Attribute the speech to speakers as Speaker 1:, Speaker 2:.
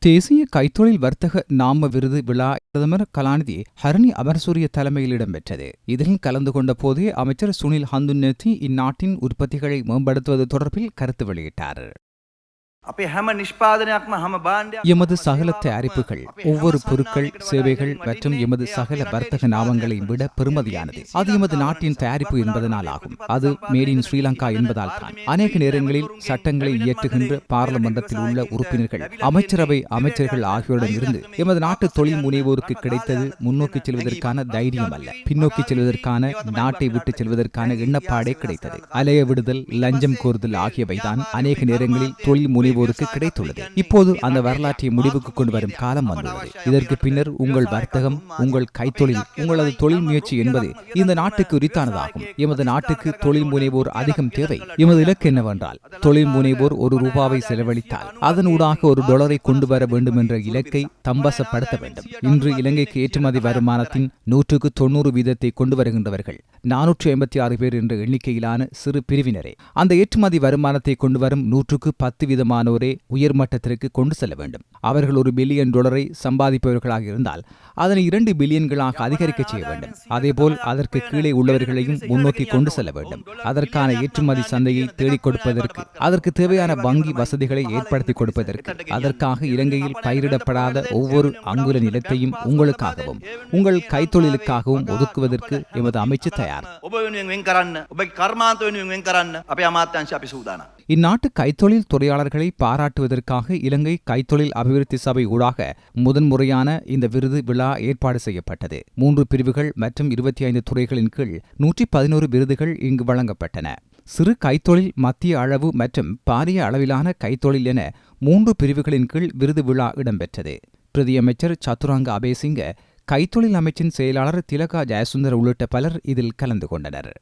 Speaker 1: தேசிய கைத்தொழில் வர்த்தக நாம விருது விழா பிரதமர் கலாநிதி ஹரணி அமர்சூரிய தலைமையில் இடம்பெற்றது. இதில் கலந்து கொண்ட போதே அமைச்சர் சுனில் ஹந்துன்னெத்தி இந்நாட்டின் உற்பத்திகளை மேம்படுத்துவது தொடர்பில் கருத்து வெளியிட்டார். எமது சகல தயாரிப்புகள் ஒவ்வொரு பொருட்கள் சேவைகள் மற்றும் எமது சகல வர்த்தக நாமங்களையும் விட பெறுமதியானது அது எமது நாட்டின் தயாரிப்பு என்பதனால் ஆகும் அது மேட் இன் ஸ்ரீலங்கா என்பதால் தான். அநேக நேரங்களில் சட்டங்களை இயற்றுகின்ற பாராளுமன்றத்தில் உள்ள உறுப்பினர்கள் அமைச்சரவை அமைச்சர்கள் ஆகியோரிடம் இருந்து எமது நாட்டு தொழில் முனைவோருக்கு கிடைத்தது முன்னோக்கி செல்வதற்கான தைரியம் அல்ல. பின்னோக்கி செல்வதற்கான நாட்டை விட்டு செல்வதற்கான எண்ணப்பாடே கிடைத்தது. அலைய விடுதல் லஞ்சம் கோருதல் ஆகியவைதான் அநேக நேரங்களில் தொழில் முனைவோருக்கு கிடைத்துள்ளது. இப்போது அந்த வரலாற்றை முடிவுக்கு கொண்டு வரும் காலம் வந்துள்ளது இதற்கு பின்னர் உங்கள் வர்த்தகம் உங்கள் கைத்தொழில் உங்களது தொழில் முயற்சி என்பது இந்த நாட்டுக்கு உரித்தானதாகும். எமது நாட்டுக்கு தொழில் முனைவோர் அதிகம் தேவை. எமது இலக்கு என்னவென்றால் தொழில் முனைவோர் ஒரு ரூபாவை செலவழித்தால் அதன் ஊடாக ஒரு டாலரை கொண்டு வர வேண்டும் என்ற இலக்கை தம்பசப்படுத்த வேண்டும். இன்று இலங்கைக்கு ஏற்றுமதி வருமானத்தின் நூற்றுக்கு தொண்ணூறு வீதத்தை கொண்டு வருகின்றவர்கள். நானூற்றி ஐம்பத்தி ஆறு பேர் என்ற எண்ணிக்கையிலான சிறு பிரிவினரே. அந்த ஏற்றுமதி வருமானத்தை கொண்டு வரும் நூற்றுக்கு பத்து ஏராளமானோரை உயர்மட்டத்திற்கு கொண்டு செல்ல வேண்டும். அவர்கள் ஒரு பில்லியன் டாலரை சம்பாதிப்பவர்களாக இருந்தால் அதனை இரண்டு பில்லியன்களாக அதிகரிக்க செய்ய வேண்டும். அதேபோல் அதற்கு கீழே உள்ளவர்களையும் முன்னோக்கி கொண்டு செல்ல வேண்டும். அதற்கான ஏற்றுமதி சந்தையை தேடிக் கொடுப்பதற்கு அதற்கு தேவையான வங்கி வசதிகளை ஏற்படுத்தி கொடுப்பதற்கு அதற்காக இலங்கையில் பயிரிடப்படாத ஒவ்வொரு அங்குல நிலத்தையும் உங்களுக்காகவும் உங்கள் கைத்தொழிலுக்காகவும் ஒதுக்குவதற்கு எமது அமைச்சு தயார்.
Speaker 2: உபயோகம் அப்படி அமாத்தான்சி அப்படி சூதானா
Speaker 1: இந்நாட்டு கைத்தொழில் துறையாளர்களை பாராட்டுவதற்காக இலங்கை கைத்தொழில் அபிவிருத்தி சபை ஊடாக முதன்முறையான இந்த விருது விழா ஏற்பாடு செய்யப்பட்டது. மூன்று பிரிவுகள் மற்றும் இருபத்தி ஐந்து துறைகளின் கீழ் நூற்றி பதினோரு விருதுகள் இங்கு வழங்கப்பட்டன. சிறு கைத்தொழில் மத்திய அளவு மற்றும் பாரிய அளவிலான கைத்தொழில் என மூன்று பிரிவுகளின் கீழ் விருது விழா இடம்பெற்றது. பிரதியமைச்சர் சத்துராங்க அபேசிங்க கைத்தொழில் அமைச்சின் செயலாளர் திலகா ஜெயசுந்தர் உள்ளிட்ட பலர் இதில் கலந்து கொண்டனர்.